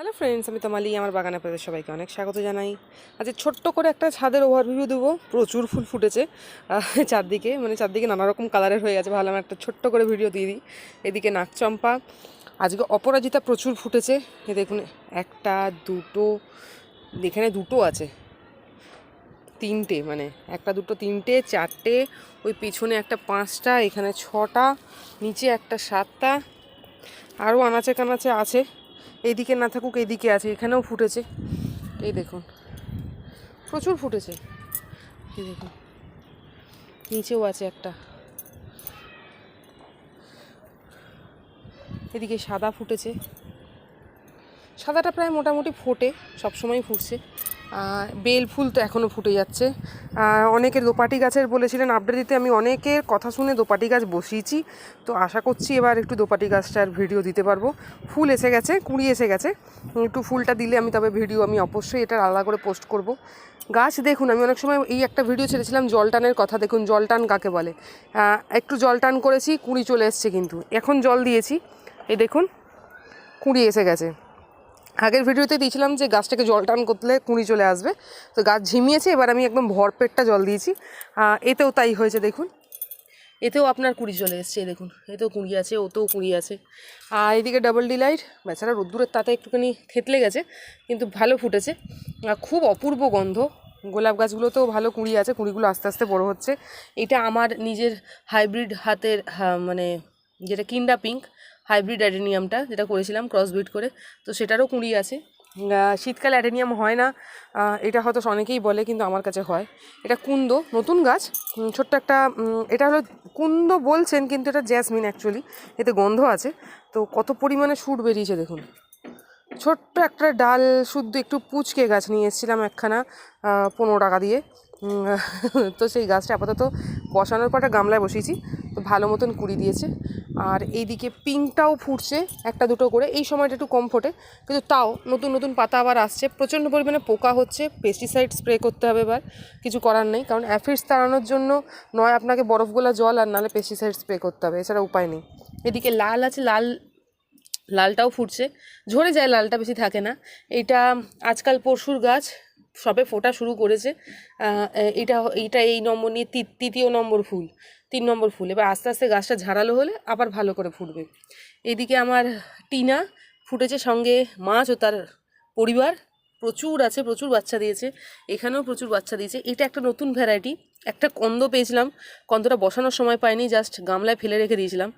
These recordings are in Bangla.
হ্যালো ফ্রেন্ডস আমি তোমালি, আমার বাগানে আপনাদের সবাইকে অনেক স্বাগত জানাই। আজ ছোট্ট করে একটা ছাদের ওভারভিউ দেবো। প্রচুর ফুল ফুটেছে। চারদিকে মানে চারদিকে নানা রকম কালারের হয়ে গেছে। ভালো ভাবলাম একটা ছোট্ট করে ভিডিও দিয়ে দিই। এদিকে নাকচম্পা আজকে অপরাজিতা প্রচুর ফুটেছে। এ দেখুন, একটা, দুটো, এখানে দুটো আছে। তিনটে মানে একটা, দুটো, তিনটে, চারটে, ওই পিছনে একটা পাঁচটা, এখানে ছটা, নিচে একটা সাতটা, আরও আনাচে কানাচে আছে। এইদিকে না থাকুক এইদিকে আছে, এখানেও ফুটেছে। এই দেখুন, প্রচুর ফুটেছে। এই দেখুন, নিচেও আছে একটা। এদিকে সাদা ফুটেছে। সাদাটা প্রায় মোটামুটি ফোটে সবসময় ফুটছে। বেল ফুল তো এখনও ফুটে যাচ্ছে। আর অনেকের দোপাটি গাছের বলেছিলেন আপডেট দিতে আমি অনেকের কথা শুনে দোপাটি গাছ বসিয়েছি। তো আশা করছি এবার একটু দোপাটি গাছটার ভিডিও দিতে পারব। ফুল এসে গেছে, কুড়ি এসে গেছে। একটু ফুলটা দিলে আমি, তবে ভিডিও আমি অবশ্যই এটা আলাদা করে পোস্ট করব। গাছ দেখুন, আমি অনেক সময় এই একটা ভিডিও ছেড়েছিলাম, জলটানের কথা। দেখুন, জলটান কাকে বলে? একটু জলটান করেছি, কুড়ি চলে এসছে কিন্তু। এখন জল দিয়েছি। এই দেখুন, কুড়ি এসে গেছে। আগের ভিডিওতে দিয়েছিলাম যে গাছটাকে জল টান করলে কুঁড়ি চলে আসবে। তো গাছ ঝিমিয়েছে, এবার আমি একদম ভরপেটটা জল দিয়েছি। এতেও তাই হয়েছে, দেখুন। এতেও আপনার কুড়ি চলে এসছে দেখুন। এতেও কুঁড়ি আছে, ওতেও কুঁড়ি আছে। আর এদিকে ডাবল ডিলাইট বেচারা রোদ্দুরের তাতে একটুখানি থেতলে গেছে, কিন্তু ভালো ফুটেছে। খুব অপূর্ব গন্ধ। গোলাপ গাছগুলোতেও ভালো কুঁড়ি আছে, কুঁড়িগুলো আস্তে আস্তে বড় হচ্ছে। এটা আমার নিজের হাইব্রিড হাতের মানে যেটা কিন্ডা পিঙ্ক হাইব্রিড অ্যাডেনিয়ামটা যেটা করেছিলাম ক্রস ব্রিড করে। তো সেটারও কুঁড়ি আছে। শীতকালে অ্যাডেনিয়াম হয় না। এটা হয়তো অনেকেই বলে, কিন্তু আমার কাছে হয়। এটা কুন্দ, নতুন গাছ। ছোট্ট একটা এটা হলো কুন্দ বলছেন, কিন্তু এটা জ্যাসমিন অ্যাকচুয়ালি এতে গন্ধ আছে। তো কত পরিমাণে শুট বেরিয়েছে দেখুন। ছোট্ট একটা ডাল, শুদ্ধ একটু পুচকে গাছ নিয়ে এসেছিলাম একখানা পনেরো টাকা দিয়ে। তো সেই গাছটা আপাতত বসানোর পর একটা গামলায় বসিয়েছি। তো ভালো মতন কুড়ি দিয়েছে। আর এইদিকে পিঙ্কটাও ফুটছে একটা দুটো করে। এই সময়টা একটু কম ফোটে, কিন্তু তাও নতুন নতুন পাতা আবার আসছে। প্রচণ্ড পরিমাণে পোকা হচ্ছে পেস্টিসাইড স্প্রে করতে হবে এবার, কিছু করার নেই। কারণ অ্যাফিডস তাড়ানোর জন্য নয়, আপনাকে বরফগোলা জল আর নাহলে পেস্টিসাইড স্প্রে করতে হবে, এছাড়া উপায় নেই। এদিকে লাল আছে, লাল, লালটাও ফুটছে। ঝরে যায় লালটা, বেশি থাকে না। এটা আজকাল পরশুর গাছ সবে ফোটা শুরু করেছে। এটা এইটা এই নম্বর নিয়ে তৃতীয় নম্বর ফুল, তিন নম্বর ফুল। এবার আস্তে আস্তে গাছটা ঝাড়ালো হলে আবার ভালো করে ফুটবে। এদিকে আমার টিনা ফুটেছে সঙ্গে মাছ ও তার পরিবার। প্রচুর আছে, প্রচুর বাচ্চা দিয়েছে। এখানেও প্রচুর বাচ্চা দিয়েছে। এটা একটা নতুন ভ্যারাইটি একটা কন্দ পেয়েছিলাম। কন্দটা বসানোর সময় পাইনি জাস্ট গামলায় ফেলে রেখে দিয়েছিলাম।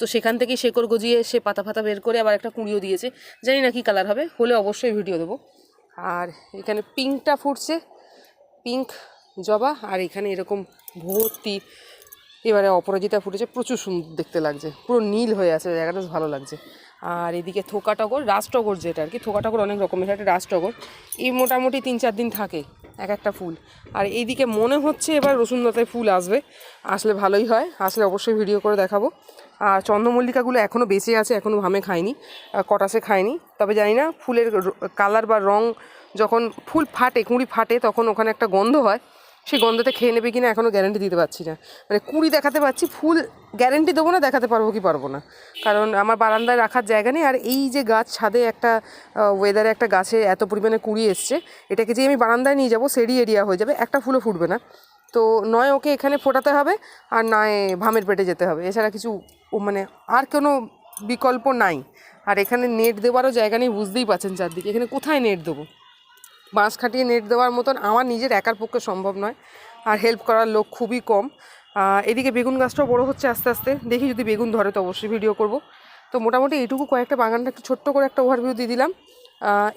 তো সেখান থেকেই শেকড় গজিয়ে সে পাতা ফাতা বের করে আবার একটা কুঁড়িও দিয়েছে। জানি না কি কালার হবে, হলে অবশ্যই ভিডিও দেবো। আর এখানে পিঙ্কটা ফুটছে, পিঙ্ক জবা, আর এখানে এরকম ভর্তি, এবারে অপরাজিতা ফুটেছে, প্রচুর সুন্দর দেখতে লাগছে, পুরো নীল হয়ে আছে, জায়গাটা ভালো লাগছে। আর এদিকে থোকা টগর রাজটগর যেটা আর কি, থোকা টগর অনেক রকমের একটা রাজটগর এই মোটামুটি তিন চার দিন থাকে এক একটা ফুল। আর এইদিকে মনে হচ্ছে এবার রসুনলতায় ফুল আসবে। আসলে ভালোই হয়। আসলে অবশ্যই ভিডিও করে দেখাবো। আর চন্দ্রমল্লিকাগুলো এখনও বেঁচে আছে এখনও ভামে খায়নি কটাসে খায়নি। তবে জানি না, ফুলের কালার বা রং যখন ফুল ফাটে, কুঁড়ি ফাটে, তখন ওখানে একটা গন্ধ হয়। সেই গন্ধতে খেয়ে নেবে কিনা এখনও গ্যারেন্টি দিতে পারছি না। মানে কুড়ি দেখাতে পারছি ফুল গ্যারেন্টি দেবো না, দেখাতে পারব কি পারব না। কারণ আমার বারান্দায় রাখার জায়গা নেই, আর এই যে গাছ ছাদে একটা ওয়েদারে একটা গাছে এত পরিমাণে কুড়ি এসছে, এটাকে যে আমি বারান্দায় নিয়ে যাব সেরি এরিয়া হয়ে যাবে, একটা ফুলও ফুটবে না। তো নয় ওকে এখানে ফোটাতে হবে, আর নয় ভামের পেটে যেতে হবে। এছাড়া কিছু মানে আর কোনো বিকল্প নাই। আর এখানে নেট দেওয়ারও জায়গা নেই, বুঝতেই পারছেন চারদিকে। এখানে কোথায় নেট দেবো? বাঁশ খাটিয়ে নেট দেওয়ার মতন আমার নিজের একার পক্ষে সম্ভব নয়। আর হেল্প করার লোক খুবই কম। এদিকে বেগুন গাছটাও বড় হচ্ছে আস্তে আস্তে। দেখি যদি বেগুন ধরে তো অবশ্যই ভিডিও করব। তো মোটামুটি এইটুকু কয়েকটা বাগানটা একটু ছোট্ট করে একটা ওভারভিউ দিয়ে দিলাম।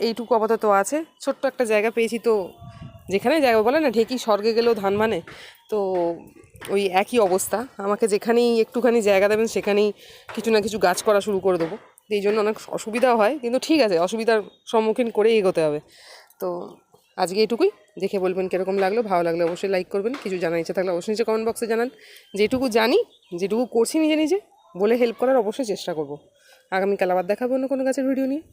এইটুকু আপাতত আছে। ছোট্ট একটা জায়গা পেয়েছি তো যেখানে জায়গা বলে না, ঢেকি স্বর্গে গেলেও ধান মানে। তো ওই একই অবস্থা। আমাকে যেখানেই একটুখানি জায়গা দেবেন, সেখানেই কিছু না কিছু গাছ করা শুরু করে দেবো। এই জন্য অনেক অসুবিধাও হয়। কিন্তু ঠিক আছে, অসুবিধার সম্মুখীন করেই এগোতে হবে। তো আজকে এটুকুই দেখে বলবেন কীরকম লাগল, ভালো লাগলে অবশ্যই লাইক করবেন। কিছু জানার ইচ্ছা থাকলে অবশ্যই নিচে কমেন্ট বক্সে জানান। যেটুকু জানি, যেটুকু করছি নিজে নিজে, বলে হেল্প করার অবশ্যই চেষ্টা করব। আগামীকাল আবার দেখাবো অন্য কোনো গাছের ভিডিও নিয়ে।